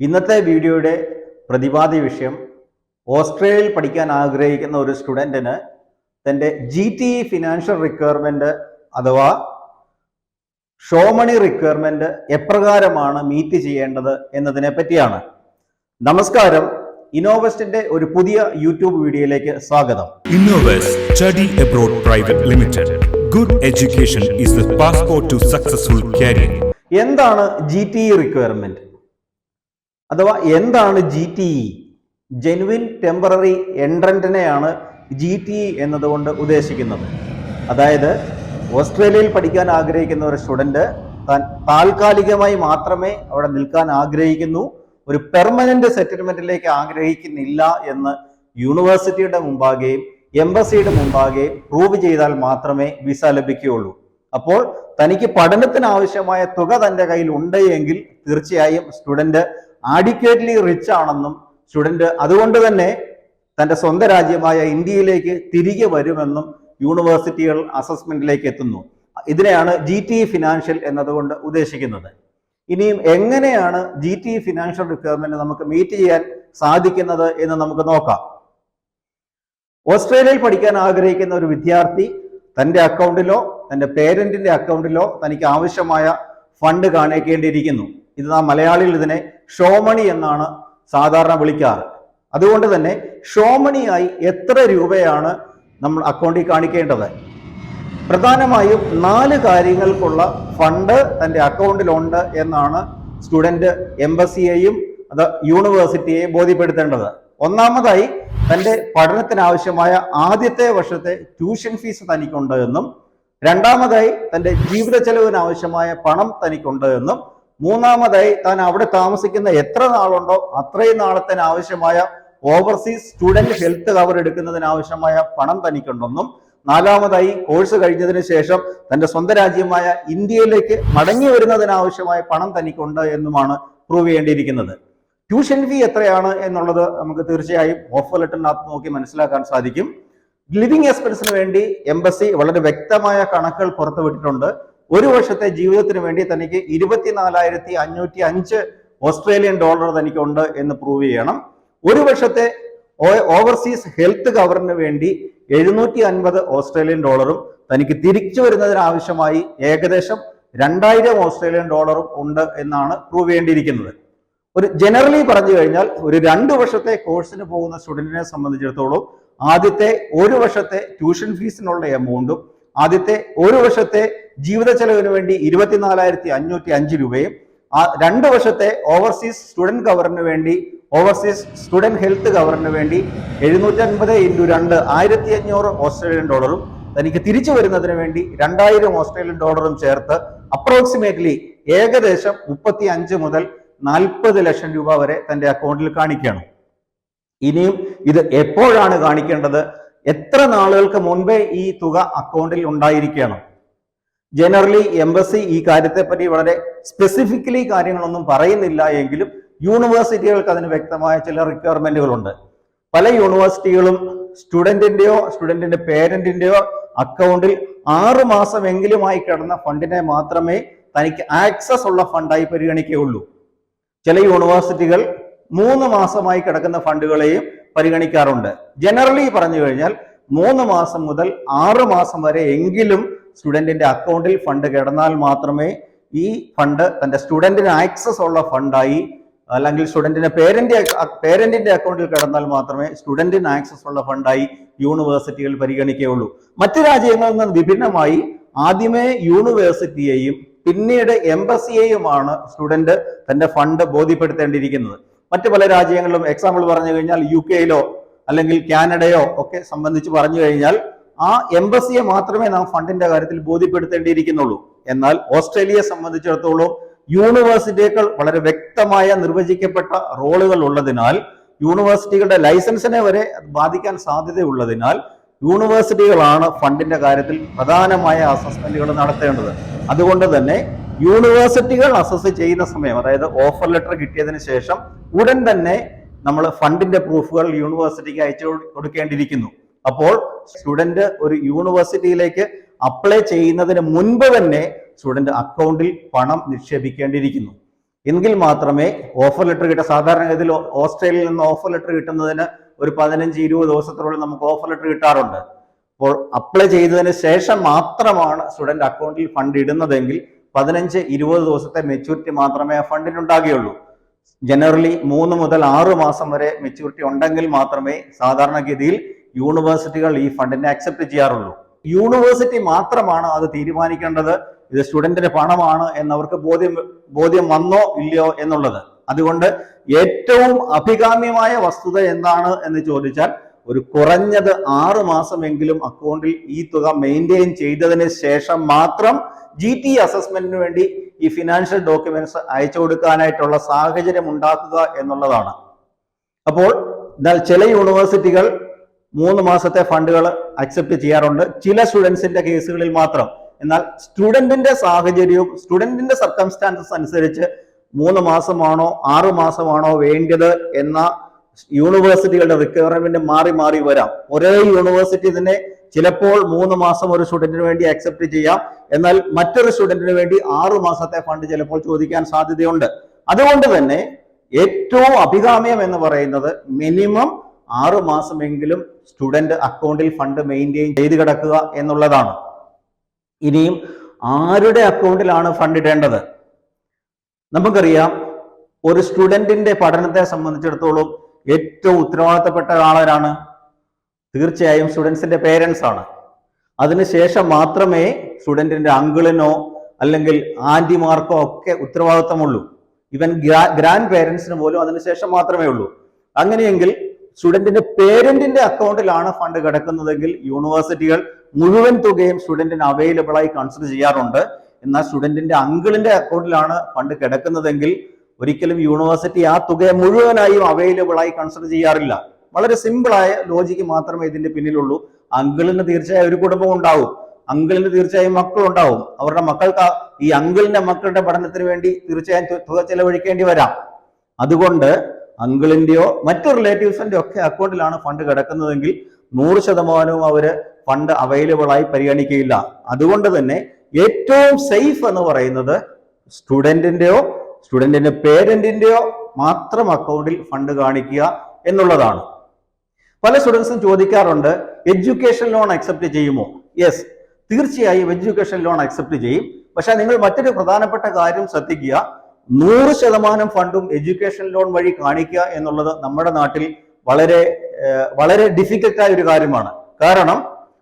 ഇന്നത്തെ വീഡിയോയുടെ പ്രതിപാദ്യ വിഷയം ഓസ്ട്രേലിയയിൽ പഠിക്കാൻ ആഗ്രഹിക്കുന്ന ഒരു സ്റ്റുഡന്റിന് തന്റെ ജി ടി ഫിനാൻഷ്യൽ റിക്വയർമെന്റ് അഥവാ ഷോമണി റിക്വയർമെന്റ് എപ്രകാരമാണ് മീറ്റ് ചെയ്യേണ്ടത് എന്നതിനെ പറ്റിയാണ്. നമസ്കാരം. ഇന്നോവെസ്റ്റിന്റെ ഒരു പുതിയ യൂട്യൂബ് വീഡിയോയിലേക്ക് സ്വാഗതം. Innovest study abroad private limited. Good education is the passport to successful career. എന്താണ് ജി ടി റിക്വയർമെന്റ്? അഥവാ എന്താണ് G T E genuine temporary എൻട്രന്റിനെയാണ് G T E എന്നതുകൊണ്ട് ഉദ്ദേശിക്കുന്നത്. അതായത് ഓസ്ട്രേലിയയിൽ പഠിക്കാൻ ആഗ്രഹിക്കുന്ന ഒരു സ്റ്റുഡന്റ് താൻ താൽക്കാലികമായി മാത്രമേ അവിടെ നിൽക്കാൻ ആഗ്രഹിക്കുന്നു ഒരു പെർമനന്റ് സെറ്റിൽമെന്റിലേക്ക് ആഗ്രഹിക്കുന്നില്ല എന്ന് യൂണിവേഴ്സിറ്റിയുടെ മുമ്പാകെയും എംബസിയുടെ മുമ്പാകെയും പ്രൂവ് ചെയ്താൽ മാത്രമേ വിസ ലഭിക്കുകയുള്ളൂ. അപ്പോൾ തനിക്ക് പഠനത്തിന് ആവശ്യമായ തുക തന്റെ കയ്യിൽ ഉണ്ട് എങ്കിൽ തീർച്ചയായും സ്റ്റുഡന്റ് ആഡിക്വേറ്റ്ലി റിച്ച് ആണെന്നും സ്റ്റുഡന്റ് അതുകൊണ്ട് തന്നെ തന്റെ സ്വന്തം രാജ്യമായ ഇന്ത്യയിലേക്ക് തിരികെ വരുമെന്നും യൂണിവേഴ്സിറ്റികൾ അസസ്മെന്റിലേക്ക് എത്തുന്നു. ഇതിനെയാണ് ജി ടി ഫിനാൻഷ്യൽ എന്നതുകൊണ്ട് ഉദ്ദേശിക്കുന്നത്. ഇനിയും എങ്ങനെയാണ് ജി ടി ഫിനാൻഷ്യൽ റിക്വയർമെന്റ് നമുക്ക് മീറ്റ് ചെയ്യാൻ സാധിക്കുന്നത് എന്ന് നമുക്ക് നോക്കാം. ഓസ്ട്രേലിയയിൽ പഠിക്കാൻ ആഗ്രഹിക്കുന്ന ഒരു വിദ്യാർത്ഥി തന്റെ അക്കൗണ്ടിലോ തന്റെ പേരന്റിന്റെ അക്കൗണ്ടിലോ തനിക്ക് ആവശ്യമായ ഫണ്ട് കാണിക്കേണ്ടിയിരിക്കുന്നു. ഇത് നാം മലയാളിയിൽ ഇതിനെ ഷോമണി എന്നാണ് സാധാരണ വിളിക്കാറ്. അതുകൊണ്ട് തന്നെ ഷോമണിയായി എത്ര രൂപയാണ് നമ്മൾ അക്കൗണ്ടിൽ കാണിക്കേണ്ടത്? പ്രധാനമായും നാല് കാര്യങ്ങൾക്കുള്ള ഫണ്ട് തന്റെ അക്കൗണ്ടിലുണ്ട് എന്നാണ് സ്റ്റുഡന്റ് എംബസിയെയും അത് യൂണിവേഴ്സിറ്റിയെയും ബോധ്യപ്പെടുത്തേണ്ടത്. ഒന്നാമതായി തന്റെ പഠനത്തിനാവശ്യമായ ആദ്യത്തെ വർഷത്തെ ട്യൂഷൻ ഫീസ് തനിക്കുണ്ട് എന്നും രണ്ടാമതായി തന്റെ ജീവിത ചെലവിനാവശ്യമായ പണം തനിക്കുണ്ട് എന്നും മൂന്നാമതായി താൻ അവിടെ താമസിക്കുന്ന എത്ര നാളുണ്ടോ അത്രയും നാളത്തിന് ആവശ്യമായ ഓവർസീസ് സ്റ്റുഡന്റ് ഹെൽത്ത് കവർ എടുക്കുന്നതിന് ആവശ്യമായ പണം തനിക്കുണ്ടെന്നും നാലാമതായി കോഴ്സ് കഴിഞ്ഞതിന് ശേഷം തന്റെ സ്വന്തം രാജ്യമായ ഇന്ത്യയിലേക്ക് മടങ്ങി വരുന്നതിനാവശ്യമായ പണം തനിക്കുണ്ട് എന്നുമാണ് പ്രൂവ് ചെയ്യേണ്ടിയിരിക്കുന്നത്. ട്യൂഷൻ ഫീ എത്രയാണ് എന്നുള്ളത് നമുക്ക് തീർച്ചയായും ഓഫർ ലെറ്ററിനകത്ത് നോക്കി മനസ്സിലാക്കാൻ സാധിക്കും. ലിവിംഗ് എക്സ്പെൻസിന് വേണ്ടി എംബസി വളരെ വ്യക്തമായ കണക്കുകൾ പുറത്തുവിട്ടിട്ടുണ്ട്. ഒരു വർഷത്തെ ജീവിതത്തിന് വേണ്ടി തനിക്ക് ഇരുപത്തിനാലായിരത്തി അഞ്ഞൂറ്റി അഞ്ച് ഓസ്ട്രേലിയൻ ഡോളർ തനിക്കുണ്ട് എന്ന് പ്രൂവ് ചെയ്യണം. ഒരു വർഷത്തെ ഓവർസീസ് ഹെൽത്ത് കവറിന് വേണ്ടി എഴുന്നൂറ്റി അൻപത് ഓസ്ട്രേലിയൻ ഡോളറും തനിക്ക് തിരിച്ചു വരുന്നതിന് ആവശ്യമായി ഏകദേശം രണ്ടായിരം ഓസ്ട്രേലിയൻ ഡോളറും ഉണ്ട് എന്നാണ് പ്രൂവ് ചെയ്യേണ്ടിയിരിക്കുന്നത്. ഒരു ജനറലി പറഞ്ഞു കഴിഞ്ഞാൽ ഒരു രണ്ട് വർഷത്തെ കോഴ്സിന് പോകുന്ന സ്റ്റുഡന്റിനെ സംബന്ധിച്ചിടത്തോളം ആദ്യത്തെ ഒരു വർഷത്തെ ട്യൂഷൻ ഫീസിനുള്ള എമൗണ്ടും ആദ്യത്തെ ഒരു വർഷത്തെ ജീവിത ചെലവിന് വേണ്ടി ഇരുപത്തിനാലായിരത്തി അഞ്ഞൂറ്റി അഞ്ച് രൂപയും ആ രണ്ട് വർഷത്തെ ഓവർസീസ് സ്റ്റുഡന്റ് കവറിന് വേണ്ടി ഓവർസീസ് സ്റ്റുഡന്റ് ഹെൽത്ത് കവറിന് വേണ്ടി എഴുന്നൂറ്റി അൻപത് ഇന്റു രണ്ട് ആയിരത്തി അഞ്ഞൂറ് ഓസ്ട്രേലിയൻ ഡോളറും തനിക്ക് തിരിച്ചു വരുന്നതിന് വേണ്ടി രണ്ടായിരം ഓസ്ട്രേലിയൻ ഡോളറും ചേർത്ത് അപ്രോക്സിമേറ്റ്ലി ഏകദേശം മുപ്പത്തി അഞ്ച് മുതൽ നാൽപ്പത് ലക്ഷം രൂപ വരെ തന്റെ അക്കൗണ്ടിൽ കാണിക്കണം ഇനിയും ഇത് എപ്പോഴാണ് കാണിക്കേണ്ടത്? എത്ര നാളുകൾക്ക് മുൻപേ ഈ തുക അക്കൗണ്ടിൽ ഉണ്ടായിരിക്കണം ജനറലി എംബസി ഈ കാര്യത്തെപ്പറ്റി വളരെ സ്പെസിഫിക്കലി കാര്യങ്ങളൊന്നും പറയുന്നില്ല എങ്കിലും യൂണിവേഴ്സിറ്റികൾക്ക് അതിന് വ്യക്തമായ ചില റിക്വയർമെന്റുകളുണ്ട് പല യൂണിവേഴ്സിറ്റികളും സ്റ്റുഡന്റിന്റെയോ സ്റ്റുഡന്റിന്റെ പേരന്റിന്റെയോ അക്കൗണ്ടിൽ ആറ് മാസമെങ്കിലുമായി കിടന്ന ഫണ്ടിനെ മാത്രമേ തനിക്ക് ആക്സസ് ഉള്ള ഫണ്ടായി പരിഗണിക്കുകയുള്ളൂ. ചില യൂണിവേഴ്സിറ്റികൾ മൂന്ന് മാസമായി കിടക്കുന്ന ഫണ്ടുകളെയും പരിഗണിക്കാറുണ്ട്. ജനറലി പറഞ്ഞു കഴിഞ്ഞാൽ മൂന്ന് മാസം മുതൽ ആറ് മാസം വരെ എങ്കിലും സ്റ്റുഡന്റിന്റെ അക്കൗണ്ടിൽ ഫണ്ട് കിടന്നാൽ മാത്രമേ ഈ ഫണ്ട് തന്റെ സ്റ്റുഡന്റിന് ആക്സസ് ഉള്ള ഫണ്ടായി അല്ലെങ്കിൽ സ്റ്റുഡന്റിന്റെ പേരന്റ് പേരന്റിന്റെ അക്കൗണ്ടിൽ കിടന്നാൽ മാത്രമേ സ്റ്റുഡന്റിന് ആക്സസ് ഉള്ള ഫണ്ടായി യൂണിവേഴ്സിറ്റികൾ പരിഗണിക്കുകയുള്ളൂ. മറ്റു രാജ്യങ്ങളിൽ നിന്ന് വിഭിന്നമായി ആദ്യമേ യൂണിവേഴ്സിറ്റിയെയും പിന്നീട് എംബസിയെയുമാണ് സ്റ്റുഡന്റ് തന്റെ ഫണ്ട് ബോധ്യപ്പെടുത്തേണ്ടിയിരിക്കുന്നത്. മറ്റു പല രാജ്യങ്ങളിലും എക്സാമ്പിൾ പറഞ്ഞു കഴിഞ്ഞാൽ യു കെയിലോ അല്ലെങ്കിൽ കാനഡയോ ഒക്കെ സംബന്ധിച്ച് പറഞ്ഞു കഴിഞ്ഞാൽ ആ എംബസിയെ മാത്രമേ നാം ഫണ്ടിന്റെ കാര്യത്തിൽ ബോധ്യപ്പെടുത്തേണ്ടിയിരിക്കുന്നുള്ളൂ. എന്നാൽ ഓസ്ട്രേലിയയെ സംബന്ധിച്ചിടത്തോളം യൂണിവേഴ്സിറ്റിയേക്കാൾ വളരെ വ്യക്തമായ നിർവചിക്കപ്പെട്ട റോളുകൾ ഉള്ളതിനാൽ യൂണിവേഴ്സിറ്റികളുടെ ലൈസൻസിനെ വരെ ബാധിക്കാൻ സാധ്യതയുള്ളതിനാൽ യൂണിവേഴ്സിറ്റികളാണ് ഫണ്ടിന്റെ കാര്യത്തിൽ പ്രധാനമായ അസസ്മെന്റുകൾ നടത്തേണ്ടത്. അതുകൊണ്ട് തന്നെ യൂണിവേഴ്സിറ്റികൾ അസസ് ചെയ്യുന്ന സമയം അതായത് ഓഫർ ലെറ്റർ കിട്ടിയതിന് ശേഷം ഉടൻ തന്നെ നമ്മൾ ഫണ്ടിന്റെ പ്രൂഫുകൾ യൂണിവേഴ്സിറ്റിക്ക് അയച്ചു കൊടുക്കേണ്ടിയിരിക്കുന്നു. അപ്പോൾ സ്റ്റുഡന്റ് ഒരു യൂണിവേഴ്സിറ്റിയിലേക്ക് അപ്ലൈ ചെയ്യുന്നതിന് മുൻപ് തന്നെ സ്റ്റുഡന്റ് അക്കൗണ്ടിൽ പണം നിക്ഷേപിക്കേണ്ടിയിരിക്കുന്നു. എങ്കിൽ മാത്രമേ ഓഫർ ലെറ്റർ കിട്ട സാധാരണഗതിയിൽ ഓസ്ട്രേലിയയിൽ നിന്ന് ഓഫർ ലെറ്റർ കിട്ടുന്നതിന് ഒരു പതിനഞ്ച് ഇരുപത് ദിവസത്തിനുള്ളിൽ നമുക്ക് ഓഫർ ലെറ്റർ കിട്ടാറുണ്ട്. അപ്പോൾ അപ്ലൈ ചെയ്തതിന് ശേഷം മാത്രമാണ് സ്റ്റുഡന്റ് അക്കൗണ്ടിൽ ഫണ്ട് ഇടുന്നതെങ്കിൽ പതിനഞ്ച് ഇരുപത് ദിവസത്തെ മെച്യൂരിറ്റി മാത്രമേ ആ ഫണ്ടിന് ഉണ്ടാകുകയുള്ളൂ ജനറലി മൂന്ന് മുതൽ ആറ് മാസം വരെ മെച്യൂരിറ്റി ഉണ്ടെങ്കിൽ മാത്രമേ സാധാരണഗതിയിൽ യൂണിവേഴ്സിറ്റികൾ ഈ ഫണ്ടിനെ അക്സെപ്റ്റ് ചെയ്യാറുള്ളൂ. യൂണിവേഴ്സിറ്റി മാത്രമാണ് അത് തീരുമാനിക്കേണ്ടത്. ഇത് സ്റ്റുഡന്റിന്റെ പണമാണ് എന്നവർക്ക് ബോധ്യം ബോധ്യം വന്നോ ഇല്ലയോ എന്നുള്ളത്. അതുകൊണ്ട് ഏറ്റവും അഭികാമ്യമായ വസ്തുത എന്താണ് എന്ന് ചോദിച്ചാൽ ഒരു കുറഞ്ഞത് ആറ് മാസമെങ്കിലും അക്കൗണ്ടിൽ ഈ തുക മെയിന്റെയിൻ ചെയ്തതിന് ശേഷം മാത്രം ജി ടി അസസ്മെന്റിന് വേണ്ടി ഈ ഫിനാൻഷ്യൽ ഡോക്യുമെന്റ്സ് അയച്ചു കൊടുക്കാനായിട്ടുള്ള സാഹചര്യം ഉണ്ടാക്കുക എന്നുള്ളതാണ്. അപ്പോൾ എന്നാൽ ചില യൂണിവേഴ്സിറ്റികൾ മൂന്ന് മാസത്തെ ഫണ്ടുകൾ അക്സെപ്റ്റ് ചെയ്യാറുണ്ട്. ചില സ്റ്റുഡൻസിന്റെ കേസുകളിൽ മാത്രം. എന്നാൽ സ്റ്റുഡന്റിന്റെ സാഹചര്യവും സ്റ്റുഡന്റിന്റെ സർക്കംസ്റ്റാൻസസ് അനുസരിച്ച് മൂന്ന് മാസമാണോ ആറ് മാസമാണോ വേണ്ടത് എന്ന യൂണിവേഴ്സിറ്റികളുടെ റിക്വയർമെന്റ് മാറി മാറി വരാം. ഒരേ യൂണിവേഴ്സിറ്റി തന്നെ ചിലപ്പോൾ മൂന്ന് മാസം ഒരു സ്റ്റുഡന്റിന് വേണ്ടി അക്സെപ്റ്റ് ചെയ്യാം. എന്നാൽ മറ്റൊരു സ്റ്റുഡന്റിന് വേണ്ടി ആറു മാസത്തെ ഫണ്ട് ചിലപ്പോൾ ചോദിക്കാൻ സാധ്യതയുണ്ട്. അതുകൊണ്ട് തന്നെ ഏറ്റവും അഭികാമ്യം എന്ന് പറയുന്നത് മിനിമം ആറു മാസമെങ്കിലും സ്റ്റുഡന്റ് അക്കൗണ്ടിൽ ഫണ്ട് മെയിന്റെയിൻ ചെയ്ത് കിടക്കുക എന്നുള്ളതാണ്. ഇനിയും ആരുടെ അക്കൗണ്ടിലാണ് ഫണ്ട് ഇടേണ്ടത്? നമുക്കറിയാം ഒരു സ്റ്റുഡന്റിന്റെ പഠനത്തെ സംബന്ധിച്ചിടത്തോളം ഏറ്റവും ഉത്തരവാദിത്തപ്പെട്ട ആളാരാണ് തീർച്ചയായും സ്റ്റുഡൻസിന്റെ പേരൻസ് ആണ്. അതിനുശേഷം മാത്രമേ സ്റ്റുഡന്റിന്റെ അങ്കിളിനോ അല്ലെങ്കിൽ ആന്റിമാർക്കോ ഒക്കെ ഉത്തരവാദിത്തമുള്ളൂ. ഇവൻ ഗ്രാൻഡ് പേരൻസിന് പോലും അതിനുശേഷം മാത്രമേ ഉള്ളൂ. അങ്ങനെയെങ്കിൽ സ്റ്റുഡന്റിന്റെ പേരന്റിന്റെ അക്കൗണ്ടിലാണ് ഫണ്ട് കിടക്കുന്നതെങ്കിൽ യൂണിവേഴ്സിറ്റികൾ മുഴുവൻ തുകയും സ്റ്റുഡന്റിന് അവൈലബിൾ ആയി കൺസിഡർ ചെയ്യാറുണ്ട്. എന്നാൽ സ്റ്റുഡന്റിന്റെ അങ്കിളിന്റെ അക്കൗണ്ടിലാണ് ഫണ്ട് കിടക്കുന്നതെങ്കിൽ ഒരിക്കലും യൂണിവേഴ്സിറ്റി ആ തുകയെ മുഴുവനായും അവൈലബിൾ ആയി കൺസിഡർ ചെയ്യാറില്ല. വളരെ സിമ്പിളായ ലോജിക്ക് മാത്രമേ ഇതിന്റെ പിന്നിലുള്ളൂ. അങ്കിളിന് തീർച്ചയായും ഒരു കുടുംബം ഉണ്ടാവും. അങ്കിളിന് തീർച്ചയായും മക്കളുണ്ടാവും അവരുടെ മക്കൾക്ക് ഈ അങ്കിളിന്റെ മക്കളുടെ പഠനത്തിന് വേണ്ടി തീർച്ചയായും തുക ചെലവഴിക്കേണ്ടി വരാം. അതുകൊണ്ട് അങ്കിളിന്റെയോ മറ്റു റിലേറ്റീവ്സിന്റെ ഒക്കെ അക്കൗണ്ടിലാണ് ഫണ്ട് കിടക്കുന്നതെങ്കിൽ നൂറ് ശതമാനവും അവർ ഫണ്ട് അവൈലബിൾ ആയി പരിഗണിക്കുകയില്ല. അതുകൊണ്ട് തന്നെ ഏറ്റവും സേഫ് എന്ന് പറയുന്നത് സ്റ്റുഡന്റിന്റെയോ സ്റ്റുഡന്റിന്റെ പേരന്റിന്റെയോ മാത്രം അക്കൗണ്ടിൽ ഫണ്ട് കാണിക്കുക എന്നുള്ളതാണ്. പല സ്റ്റുഡൻസും ചോദിക്കാറുണ്ട് എഡ്യൂക്കേഷൻ ലോൺ അക്സെപ്റ്റ് ചെയ്യുമോ? യെസ് തീർച്ചയായും എഡ്യൂക്കേഷൻ ലോൺ അക്സെപ്റ്റ് ചെയ്യും. പക്ഷേ നിങ്ങൾ മറ്റൊരു പ്രധാനപ്പെട്ട കാര്യം ശ്രദ്ധിക്കുക നൂറ് ശതമാനം ഫണ്ടും എഡ്യൂക്കേഷൻ ലോൺ വഴി കാണിക്കുക എന്നുള്ളത് നമ്മുടെ നാട്ടിൽ വളരെ വളരെ ഡിഫിക്കൽട്ടായ ഒരു കാര്യമാണ്. കാരണം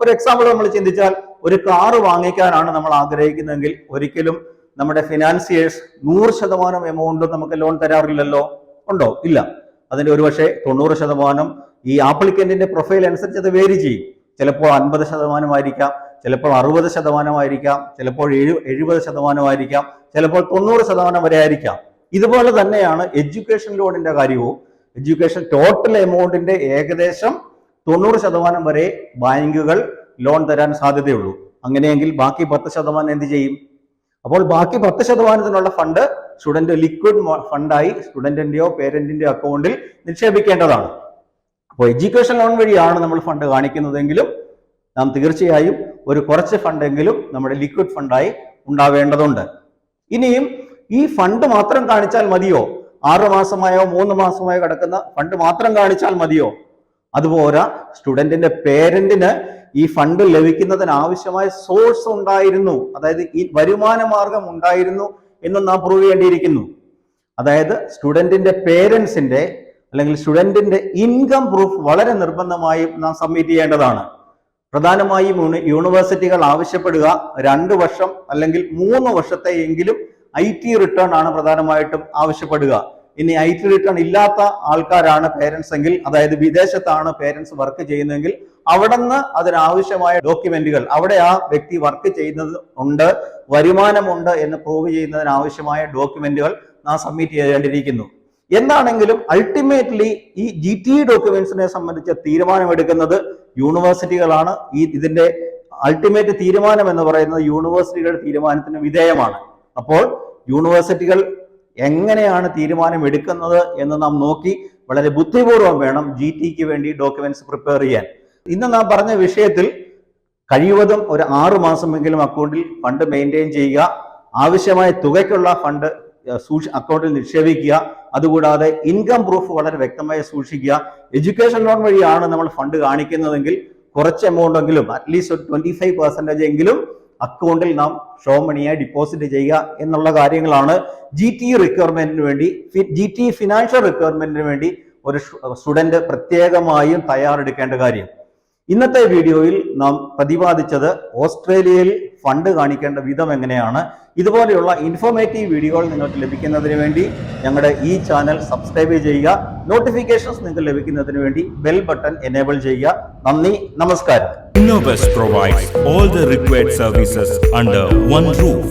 ഒരു എക്സാമ്പിൾ നമ്മൾ ചിന്തിച്ചാൽ ഒരു കാറ് വാങ്ങിക്കാനാണ് നമ്മൾ ആഗ്രഹിക്കുന്നതെങ്കിൽ ഒരിക്കലും നമ്മുടെ ഫിനാൻസിയേഴ്സ് നൂറ് ശതമാനം എമൗണ്ട് നമുക്ക് ലോൺ തരാറില്ലല്ലോ? ഉണ്ടോ? ഇല്ല. അതിന്റെ ഒരുപക്ഷെ തൊണ്ണൂറ് ശതമാനം ഈ ആപ്ലിക്കന്റിന്റെ പ്രൊഫൈൽ അനുസരിച്ച് അത് വേരി ചെയ്യും. ചിലപ്പോൾ അൻപത് ശതമാനമായിരിക്കാം ചിലപ്പോൾ അറുപത് ശതമാനമായിരിക്കാം ചിലപ്പോൾ എഴു എഴുപത് ശതമാനമായിരിക്കാം ചിലപ്പോൾ തൊണ്ണൂറ് ശതമാനം വരെ ആയിരിക്കാം. ഇതുപോലെ തന്നെയാണ് എഡ്യൂക്കേഷൻ ലോണിന്റെ കാര്യവും. എഡ്യൂക്കേഷൻ ടോട്ടൽ എമൗണ്ടിന്റെ ഏകദേശം തൊണ്ണൂറ് ശതമാനം വരെ ബാങ്കുകൾ ലോൺ തരാൻ സാധ്യതയുള്ളൂ. അങ്ങനെയെങ്കിൽ ബാക്കി പത്ത് ശതമാനം എന്ത് ചെയ്യും? അപ്പോൾ ബാക്കി പത്ത് ശതമാനത്തിനുള്ള ഫണ്ട് സ്റ്റുഡന്റ് ലിക്വിഡ് ഫണ്ടായി സ്റ്റുഡന്റിന്റെയോ പേരന്റിന്റെയോ അക്കൗണ്ടിൽ നിക്ഷേപിക്കേണ്ടതാണ്. അപ്പോൾ എഡ്യൂക്കേഷൻ ലോൺ വഴിയാണ് നമ്മൾ ഫണ്ട് കാണിക്കുന്നതെങ്കിലും നാം തീർച്ചയായും ഒരു കുറച്ച് ഫണ്ടെങ്കിലും നമ്മുടെ ലിക്വിഡ് ഫണ്ടായി ഉണ്ടാവേണ്ടതുണ്ട്. ഇനിയും ഈ ഫണ്ട് മാത്രം കാണിച്ചാൽ മതിയോ? ആറു മാസമായോ മൂന്ന് മാസമായോ കിടക്കുന്ന ഫണ്ട് മാത്രം കാണിച്ചാൽ മതിയോ? അതുപോലെ സ്റ്റുഡന്റിന്റെ പേരന്റിന് ഈ ഫണ്ട് ലഭിക്കുന്നതിന് ആവശ്യമായ സോഴ്സ് ഉണ്ടായിരുന്നു. അതായത് ഈ വരുമാന മാർഗം ഉണ്ടായിരുന്നു എന്ന് നാം പ്രൂവ് ചെയ്യേണ്ടിയിരിക്കുന്നു അതായത് സ്റ്റുഡന്റിന്റെ പേരൻസിന്റെ അല്ലെങ്കിൽ സ്റ്റുഡന്റിന്റെ ഇൻകം പ്രൂഫ് വളരെ നിർബന്ധമായും നാം സബ്മിറ്റ് ചെയ്യേണ്ടതാണ്. പ്രധാനമായും യൂണി- യൂണിവേഴ്സിറ്റികൾ ആവശ്യപ്പെടുക രണ്ട് വർഷം അല്ലെങ്കിൽ മൂന്ന് വർഷത്തെ എങ്കിലും ഐ ടി റിട്ടേൺ ആണ് പ്രധാനമായിട്ടും ആവശ്യപ്പെടുക. ഇനി ഐ ടി റിട്ടേൺ ഇല്ലാത്ത ആൾക്കാരാണ് പേരൻസ് എങ്കിൽ അതായത് വിദേശത്താണ് പേരൻസ് വർക്ക് ചെയ്യുന്നതെങ്കിൽ അവിടെ നിന്ന് അതിനാവശ്യമായ ഡോക്യുമെന്റുകൾ അവിടെ ആ വ്യക്തി വർക്ക് ചെയ്യുന്നത് ഉണ്ട് വരുമാനമുണ്ട് എന്ന് പ്രൂവ് ചെയ്യുന്നതിന് ആവശ്യമായ ഡോക്യുമെന്റുകൾ നാം സബ്മിറ്റ് ചെയ്യേണ്ടിയിരിക്കുന്നു. എന്താണെങ്കിലും അൾട്ടിമേറ്റ്ലി ഈ ജി ടി ഡോക്യുമെന്റ്സിനെ സംബന്ധിച്ച തീരുമാനമെടുക്കുന്നത് യൂണിവേഴ്സിറ്റികളാണ് ഈ ഇതിന്റെ അൾട്ടിമേറ്റ് തീരുമാനം എന്ന് പറയുന്നത് യൂണിവേഴ്സിറ്റികളുടെ തീരുമാനത്തിന് വിധേയമാണ്. അപ്പോൾ യൂണിവേഴ്സിറ്റികൾ എങ്ങനെയാണ് തീരുമാനം എടുക്കുന്നത് എന്ന് നാം നോക്കി വളരെ ബുദ്ധിപൂർവം വേണം ജി ടിക്ക് വേണ്ടി ഡോക്യുമെന്റ്സ് പ്രിപ്പയർ ചെയ്യാൻ. ഇന്ന് നാം പറഞ്ഞ വിഷയത്തിൽ കഴിവതും ഒരു ആറു മാസമെങ്കിലും അക്കൗണ്ടിൽ ഫണ്ട് മെയിന്റെയിൻ ചെയ്യുക ആവശ്യമായ തുകയ്ക്കുള്ള ഫണ്ട് സൂക്ഷി അക്കൗണ്ടിൽ നിക്ഷേപിക്കുക അതുകൂടാതെ ഇൻകം പ്രൂഫ് വളരെ വ്യക്തമായി സൂക്ഷിക്കുക. എഡ്യൂക്കേഷൻ ലോൺ വഴിയാണ് നമ്മൾ ഫണ്ട് കാണിക്കുന്നതെങ്കിൽ കുറച്ച് എമൗണ്ട് എങ്കിലും അറ്റ്ലീസ്റ്റ് ഒരു ട്വന്റി ഫൈവ് പെർസെന്റേജ് എങ്കിലും അക്കൗണ്ടിൽ നാം ഷോ മണിയായി ഡിപ്പോസിറ്റ് ചെയ്യുക എന്നുള്ള കാര്യങ്ങളാണ് ജി ടി റിക്വയർമെന്റിന് വേണ്ടി ജി ടി ഫിനാൻഷ്യൽ റിക്വയർമെന്റിന് വേണ്ടി ഒരു സ്റ്റുഡന്റ് പ്രത്യേകമായും തയ്യാറെടുക്കേണ്ട കാര്യം. ഇന്നത്തെ വീഡിയോയിൽ നാം പ്രതിപാദിച്ചത് ഓസ്ട്രേലിയയിൽ ഫണ്ട് കാണിക്കേണ്ട വിധം എങ്ങനെയാണ്? ഇതുപോലെയുള്ള ഇൻഫോർമേറ്റീവ് വീഡിയോകൾ നിങ്ങൾക്ക് ലഭിക്കുന്നതിന് വേണ്ടി ഞങ്ങളുടെ ഈ ചാനൽ സബ്സ്ക്രൈബ് ചെയ്യുക. നോട്ടിഫിക്കേഷൻസ് നിങ്ങൾക്ക് ലഭിക്കുന്നതിന് വേണ്ടി ബെൽ ബട്ടൺ എനേബിൾ ചെയ്യുക. നന്ദി നമസ്കാരം. Innovest provides all the required services under one roof.